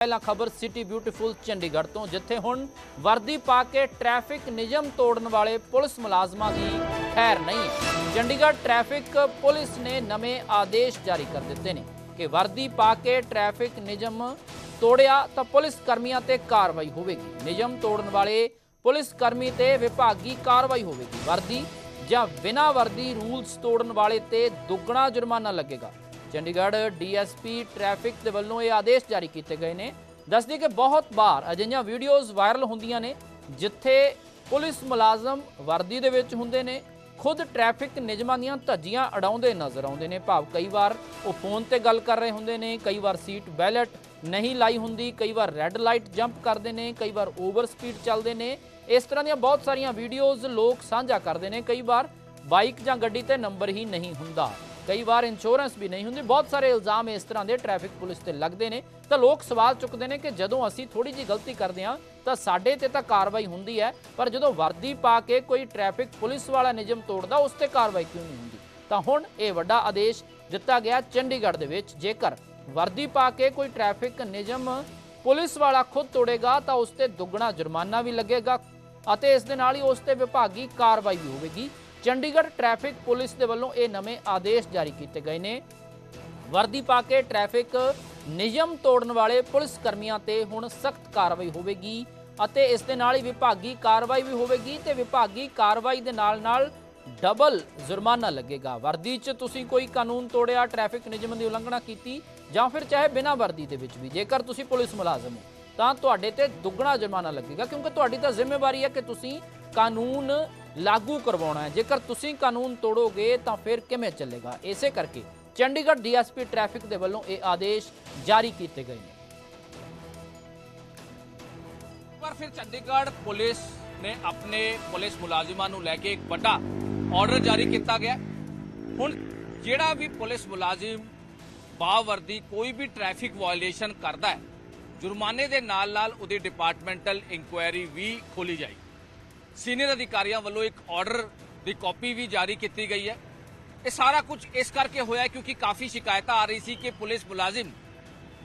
ਪਹਿਲਾਂ ਖਬਰ city beautiful Chandigarh ਤੋਂ, ਜਿੱਥੇ ਹੁਣ ਵਰਦੀ ਪਾ ਕੇ ਟ੍ਰੈਫਿਕ ਨਿਯਮ ਤੋੜਨ ਵਾਲੇ ਪੁਲਿਸ ਮੁਲਾਜ਼ਮਾਂ ਦੀ ਖੈਰ ਨਹੀਂ। ਹੈ ਚੰਡੀਗੜ੍ਹ ਟ੍ਰੈਫਿਕ ਪੁਲਿਸ ਨੇ ਨਵੇਂ ਆਦੇਸ਼ ਜਾਰੀ ਕਰ ਦਿੱਤੇ ਨੇ ਕਿ ਵਰਦੀ ਪਾ ਕੇ ਟ੍ਰੈਫਿਕ ਨਿਯਮ ਤੋੜਿਆ ਤਾਂ ਪੁਲਿਸ ਕਰਮੀਆਂ ਤੇ ਕਾਰਵਾਈ ਹੋਵੇਗੀ। ਨਿਯਮ ਤੋੜਨ ਵਾਲੇ ਪੁਲਿਸ ਕਰਮੀ ਤੇ ਵਿਭਾਗੀ ਕਾਰਵਾਈ ਹੋਵੇਗੀ। ਵਰਦੀ ਜਾਂ ਬਿਨਾਂ ਵਰਦੀ ਰੂਲਸ ਤੋੜਨ ਵਾਲੇ ਤੇ ਦੁੱਗਣਾ ਜੁਰਮਾਨਾ ਲੱਗੇਗਾ। ਚੰਡੀਗੜ੍ਹ ਡੀਐਸਪੀ ਟ੍ਰੈਫਿਕ ਦੇ ਵੱਲੋਂ ਇਹ ਆਦੇਸ਼ ਜਾਰੀ ਕੀਤੇ ਗਏ ਨੇ। ਦੱਸਦੀ ਕਿ ਬਹੁਤ ਵਾਰ ਅਜਿਹੀਆਂ ਵੀਡੀਓਜ਼ ਵਾਇਰਲ ਹੁੰਦੀਆਂ ਨੇ, ਜਿੱਥੇ ਪੁਲਿਸ ਮੁਲਾਜ਼ਮ ਵਰਦੀ ਦੇ ਵਿੱਚ ਹੁੰਦੇ ਨੇ, ਖੁਦ ਟ੍ਰੈਫਿਕ ਨਿਯਮਾਂ ਦੀਆਂ ਧੱਜੀਆਂ ਅਡਾਉਂਦੇ ਨਜ਼ਰ ਆਉਂਦੇ ਨੇ। ਭਾਵ ਕਈ ਵਾਰ ਉਹ ਫੋਨ ਤੇ ਗੱਲ ਕਰ ਰਹੇ ਹੁੰਦੇ ਨੇ, ਕਈ ਵਾਰ ਸੀਟ ਬੈਲਟ ਨਹੀਂ ਲਾਈ ਹੁੰਦੀ, ਕਈ ਵਾਰ ਰੈੱਡ ਲਾਈਟ ਜੰਪ ਕਰਦੇ ਨੇ, ਕਈ ਵਾਰ ਓਵਰ ਸਪੀਡ ਚੱਲਦੇ ਨੇ। ਇਸ ਤਰ੍ਹਾਂ ਦੀਆਂ ਬਹੁਤ ਸਾਰੀਆਂ ਵੀਡੀਓਜ਼ ਲੋਕ ਸਾਂਝਾ ਕਰਦੇ ਨੇ। ਕਈ ਵਾਰ ਬਾਈਕ ਜਾਂ ਗੱਡੀ ਤੇ ਨੰਬਰ ਹੀ ਨਹੀਂ ਹੁੰਦਾ। ਕਈ ਵਾਰ ਇੰਸ਼ੋਰੈਂਸ ਵੀ ਨਹੀਂ ਹੁੰਦੀ। ਬਹੁਤ ਸਾਰੇ ਇਲਜ਼ਾਮ ਇਸ ਤਰ੍ਹਾਂ ਦੇ ਟ੍ਰੈਫਿਕ ਪੁਲਿਸ ਤੇ ਲੱਗਦੇ ਨੇ। ਤਾਂ ਲੋਕ ਸਵਾਲ ਚੁੱਕਦੇ ਨੇ ਕਿ ਜਦੋਂ ਅਸੀਂ ਥੋੜੀ ਜਿਹੀ ਗਲਤੀ ਕਰਦੇ ਹਾਂ, ਤਾਂ ਸਾਡੇ ਤੇ ਤਾਂ ਕਾਰਵਾਈ ਹੁੰਦੀ ਹੈ। ਪਰ ਜਦੋਂ ਵਰਦੀ ਪਾ ਕੇ ਕੋਈ ਟ੍ਰੈਫਿਕ ਪੁਲਿਸ ਵਾਲਾ ਨਿਯਮ ਤੋੜਦਾ, ਉਸ ਤੇ ਕਾਰਵਾਈ ਕਿਉਂ ਨਹੀਂ ਹੁੰਦੀ? ਤਾਂ ਹੁਣ ਇਹ ਵੱਡਾ ਆਦੇਸ਼ ਦਿੱਤਾ ਗਿਆ ਚੰਡੀਗੜ੍ਹ ਦੇ ਵਿੱਚ। ਜੇਕਰ ਵਰਦੀ ਪਾ ਕੇ ਕੋਈ ਟ੍ਰੈਫਿਕ ਨਿਯਮ ਪੁਲਿਸ ਵਾਲਾ ਖੁਦ ਤੋੜੇਗਾ, ਤਾਂ ਉਸ ਤੇ ਦੁੱਗਣਾ ਜੁਰਮਾਨਾ ਵੀ ਲੱਗੇਗਾ ਅਤੇ ਇਸ ਦੇ ਨਾਲ ਹੀ ਉਸ ਤੇ ਵਿਭਾਗੀ ਕਾਰਵਾਈ ਵੀ ਹੋਵੇਗੀ। ਚੰਡੀਗੜ੍ਹ ਟ੍ਰੈਫਿਕ ਪੁਲਿਸ ਦੇ ਵੱਲੋਂ ਇਹ ਨਵੇਂ ਆਦੇਸ਼ ਜਾਰੀ ਕੀਤੇ ਗਏ ਨੇ। ਵਰਦੀ ਪਾ ਕੇ ਟ੍ਰੈਫਿਕ ਨਿਯਮ ਤੋੜਨ ਵਾਲੇ ਪੁਲਿਸ ਕਰਮੀਆਂ ਤੇ ਹੁਣ ਸਖਤ ਕਾਰਵਾਈ ਹੋਵੇਗੀ ਅਤੇ ਇਸ ਦੇ ਨਾਲ ਹੀ ਵਿਭਾਗੀ ਕਾਰਵਾਈ ਵੀ ਹੋਵੇਗੀ ਤੇ ਵਿਭਾਗੀ ਕਾਰਵਾਈ ਦੇ ਨਾਲ ਨਾਲ ਡਬਲ ਜੁਰਮਾਨਾ ਲੱਗੇਗਾ। ਵਰਦੀ 'ਚ ਤੁਸੀਂ ਕੋਈ ਕਾਨੂੰਨ ਤੋੜਿਆ, ਟ੍ਰੈਫਿਕ ਨਿਯਮ ਦੀ ਉਲੰਘਣਾ ਕੀਤੀ ਜਾਂ ਫਿਰ ਚਾਹੇ ਬਿਨਾਂ ਵਰਦੀ ਦੇ ਵਿੱਚ ਵੀ, ਜੇਕਰ ਤੁਸੀਂ ਪੁਲਿਸ ਮੁਲਾਜ਼ਮ ਹੋ, ਤਾਂ ਤੁਹਾਡੇ ਤੇ ਦੁੱਗਣਾ ਜੁਰਮਾਨਾ ਲੱਗੇਗਾ ਕਿਉਂਕਿ ਤੁਹਾਡੀ ਤਾਂ ਜ਼ਿੰਮੇਵਾਰੀ ਹੈ ਕਿ ਤੁਸੀਂ ਕਾਨੂੰਨ ਲਾਗੂ ਕਰਵਾਉਣਾ ਹੈ। ਜੇਕਰ ਤੁਸੀਂ ਕਾਨੂੰਨ ਤੋੜੋਗੇ, ਤਾਂ ਫਿਰ ਕਿਵੇਂ ਚੱਲੇਗਾ? ਇਸੇ ਕਰਕੇ ਚੰਡੀਗੜ੍ਹ ਡੀਐਸਪੀ ਟ੍ਰੈਫਿਕ ਦੇ ਵੱਲੋਂ ਇਹ ਆਦੇਸ਼ ਜਾਰੀ ਕੀਤੇ ਗਏ ਨੇ। ਪਰ ਫਿਰ ਚੰਡੀਗੜ੍ਹ ਪੁਲਿਸ ਨੇ ਆਪਣੇ ਪੁਲਿਸ ਮੁਲਾਜ਼ਮਾਂ ਨੂੰ ਲੈ ਕੇ ਇੱਕ ਵੱਡਾ ਆਰਡਰ ਜਾਰੀ ਕੀਤਾ ਗਿਆ। ਹੁਣ ਜਿਹੜਾ ਵੀ ਪੁਲਿਸ ਮੁਲਾਜ਼ਮ ਬਾਵਰਦੀ ਕੋਈ ਵੀ ਟ੍ਰੈਫਿਕ ਵਾਇਓਲੇਸ਼ਨ ਕਰਦਾ ਹੈ, ਜੁਰਮਾਨੇ ਦੇ ਨਾਲ ਨਾਲ ਉਹਦੀ ਡਿਪਾਰਟਮੈਂਟਲ ਇਨਕੁਆਇਰੀ ਵੀ ਖੋਲੀ ਜਾਏਗੀ। ਸੀਨੀਅਰ ਅਧਿਕਾਰੀਆਂ ਵੱਲੋਂ ਇੱਕ ਆਰਡਰ ਦੀ ਕਾਪੀ ਵੀ ਜਾਰੀ ਕੀਤੀ ਗਈ ਹੈ। ਇਹ ਸਾਰਾ ਕੁਝ ਇਸ ਕਰਕੇ ਹੋਇਆ ਕਿਉਂਕਿ ਕਾਫੀ ਸ਼ਿਕਾਇਤਾਂ ਆ ਰਹੀ ਸੀ ਕਿ ਪੁਲਿਸ ਮੁਲਾਜ਼ਮ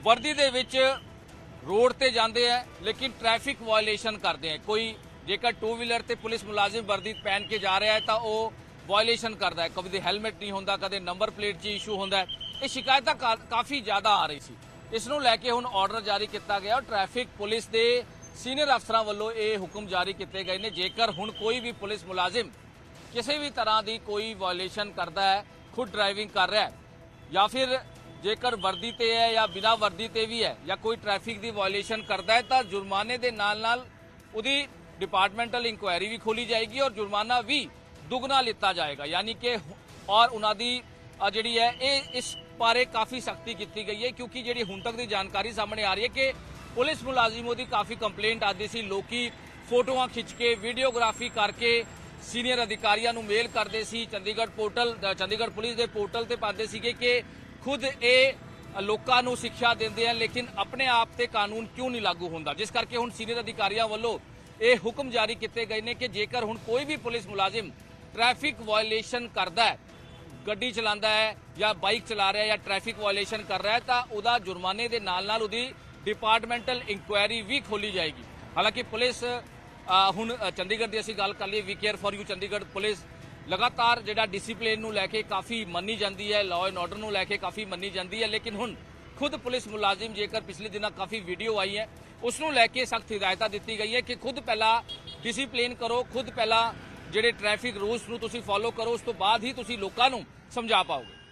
ਵਰਦੀ ਦੇ ਵਿੱਚ ਰੋਡ ਤੇ ਜਾਂਦੇ ਆ, ਲੇਕਿਨ ਟ੍ਰੈਫਿਕ ਵਾਇਓਲੇਸ਼ਨ ਕਰਦੇ ਆ। ਕੋਈ ਜੇਕਰ ਟੂ ਵੀਲਰ ਤੇ ਪੁਲਿਸ ਮੁਲਾਜ਼ਮ ਵਰਦੀ ਪਹਿਨ ਕੇ ਜਾ ਰਿਹਾ ਹੈ ਤਾਂ ਉਹ ਵਾਇਓਲੇਸ਼ਨ ਕਰਦਾ ਹੈ। ਕਦੇ ਹੈਲਮਟ ਨਹੀਂ ਹੁੰਦਾ, ਕਦੇ ਨੰਬਰ ਪਲੇਟ 'ਚ ਇਸ਼ੂ ਹੁੰਦਾ ਹੈ। ਇਹ ਸ਼ਿਕਾਇਤਾਂ ਕਾ- ਕਾਫੀ ਜ਼ਿਆਦਾ ਆ ਰਹੀ ਸੀ। ਇਸ ਨੂੰ ਲੈ ਕੇ ਹੁਣ ਆਰਡਰ ਜਾਰੀ ਕੀਤਾ ਗਿਆ ਔਰ ਟ੍ਰੈਫਿਕ ਪੁਲਿਸ ਦੇ ਸੀਨੀਅਰ ਅਫਸਰਾਂ ਵੱਲੋਂ ਇਹ ਹੁਕਮ ਜਾਰੀ ਕੀਤੇ ਗਏ ਨੇ। ਜੇਕਰ ਹੁਣ ਕੋਈ ਵੀ ਪੁਲਿਸ ਮੁਲਾਜ਼ਮ ਕਿਸੇ ਵੀ ਤਰ੍ਹਾਂ ਦੀ ਕੋਈ ਵਾਇਲੇਸ਼ਨ ਕਰਦਾ ਹੈ, ਖੁਦ ਡਰਾਈਵਿੰਗ ਕਰ ਰਿਹਾ ਹੈ ਜਾਂ ਫਿਰ ਜੇਕਰ ਵਰਦੀ ਤੇ ਹੈ ਜਾਂ ਬਿਨਾਂ ਵਰਦੀ ਤੇ ਵੀ ਹੈ ਜਾਂ ਕੋਈ ਟ੍ਰੈਫਿਕ ਦੀ ਵਾਇਲੇਸ਼ਨ ਕਰਦਾ ਹੈ, ਤਾਂ ਜੁਰਮਾਨੇ ਦੇ ਨਾਲ ਨਾਲ ਉਹਦੀ ਡਿਪਾਰਟਮੈਂਟਲ ਇਨਕੁਆਇਰੀ ਵੀ ਖੋਲੀ ਜਾਏਗੀ ਔਰ ਜੁਰਮਾਨਾ ਵੀ ਦੁੱਗਣਾ ਲਿੱਤਾ ਜਾਏਗਾ। ਯਾਨੀ ਕਿ ਔਰ ਉਹਨਾਂ ਦੀ ਜਿਹੜੀ ਹੈ, ਇਹ ਇਸ ਬਾਰੇ ਕਾਫੀ ਸਖਤੀ ਕੀਤੀ ਗਈ ਹੈ ਕਿਉਂਕਿ ਜਿਹੜੀ ਹੁਣ ਤੱਕ ਦੀ ਜਾਣਕਾਰੀ ਸਾਹਮਣੇ ਆ ਰਹੀ ਹੈ ਕਿ ਪੁਲਿਸ ਮੁਲਾਜ਼ਮ ਦੀ ਕਾਫੀ ਕੰਪਲੇਂਟ ਆਦੀ ਸੀ। ਲੋਕੀ ਫੋਟੋਆਂ ਖਿੱਚ ਕੇ ਵੀਡੀਓਗ੍ਰਾਫੀ ਕਰਕੇ ਸੀਨੀਅਰ ਅਧਿਕਾਰੀਆਂ ਨੂੰ ਮੇਲ ਕਰਦੇ ਸੀ। ਚੰਡੀਗੜ੍ਹ ਪੋਰਟਲ ਚੰਡੀਗੜ੍ਹ ਪੁਲਿਸ ਦੇ ਪੋਰਟਲ ਤੇ ਪਾਉਂਦੇ ਸੀਗੇ ਕਿ ਖੁਦ ਇਹ ਲੋਕਾਂ ਨੂੰ ਸਿੱਖਿਆ ਦਿੰਦੇ ਆ, ਲੇਕਿਨ ਆਪਣੇ ਆਪ ਤੇ ਕਾਨੂੰਨ ਕਿਉਂ ਨਹੀਂ ਲਾਗੂ ਹੁੰਦਾ? ਜਿਸ ਕਰਕੇ ਹੁਣ ਸੀਨੀਅਰ ਅਧਿਕਾਰੀਆਂ ਵੱਲੋਂ ਇਹ ਹੁਕਮ ਜਾਰੀ ਕੀਤੇ ਗਏ ਨੇ ਕਿ ਜੇਕਰ ਹੁਣ ਕੋਈ ਵੀ ਪੁਲਿਸ ਮੁਲਾਜ਼ਮ ਟ੍ਰੈਫਿਕ ਵਾਇਓਲੇਸ਼ਨ ਕਰਦਾ ਹੈ, ਗੱਡੀ ਚਲਾਉਂਦਾ ਹੈ ਜਾਂ ਬਾਈਕ ਚਲਾ ਰਿਹਾ ਹੈ ਜਾਂ ਟ੍ਰੈਫਿਕ ਵਾਇਓਲੇਸ਼ਨ ਕਰ ਰਿਹਾ ਹੈ, ਤਾਂ ਉਹਦਾ ਜੁਰਮਾਨੇ ਦੇ ਨਾਲ ਨਾਲ ਉਹਦੀ ਡਿਪਾਰਟਮੈਂਟਲ ਇਨਕੁਆਇਰੀ ਵੀ ਖੋਲੀ ਜਾਏਗੀ। ਹਾਲਾਂਕਿ ਪੁਲਿਸ ਹੁਣ ਚੰਡੀਗੜ੍ਹ ਦੀ ਅਸੀਂ ਗੱਲ ਕਰ ਲਈਏ, we care for you Chandigarh police ਲਗਾਤਾਰ ਜਿਹੜਾ ਡਿਸਪਲਿਨ ਨੂੰ ਲੈ ਕੇ ਕਾਫੀ ਮੰਨੀ ਜਾਂਦੀ ਹੈ ਲਾਅ ਐਂਡ ਆਰਡਰ ਨੂੰ ਲੈ ਕੇ ਕਾਫੀ ਮੰਨੀ ਜਾਂਦੀ ਹੈ, ਲੇਕਿਨ ਹੁਣ ਖੁਦ ਪੁਲਿਸ ਮੁਲਾਜ਼ਮ ਜੇਕਰ ਪਿਛਲੇ ਦਿਨਾਂ ਕਾਫੀ ਵੀਡੀਓ ਆਈ ਹੈ, ਉਸ ਨੂੰ ਲੈ ਕੇ ਸਖਤ ਹਦਾਇਤਾਂ ਦਿੱਤੀ ਗਈ ਹੈ ਕਿ ਖੁਦ ਪਹਿਲਾਂ ਡਿਸਪਲਿਨ ਕਰੋ, ਖੁਦ ਪਹਿਲਾਂ ਜਿਹੜੇ ਟ੍ਰੈਫਿਕ ਰੂਲਸ ਨੂੰ ਤੁਸੀਂ ਫੋਲੋ ਕਰੋ, ਉਸ ਤੋਂ ਬਾਅਦ ਹੀ ਤੁਸੀਂ ਲੋਕਾਂ ਨੂੰ ਸਮਝਾ ਪਾਓਗੇ।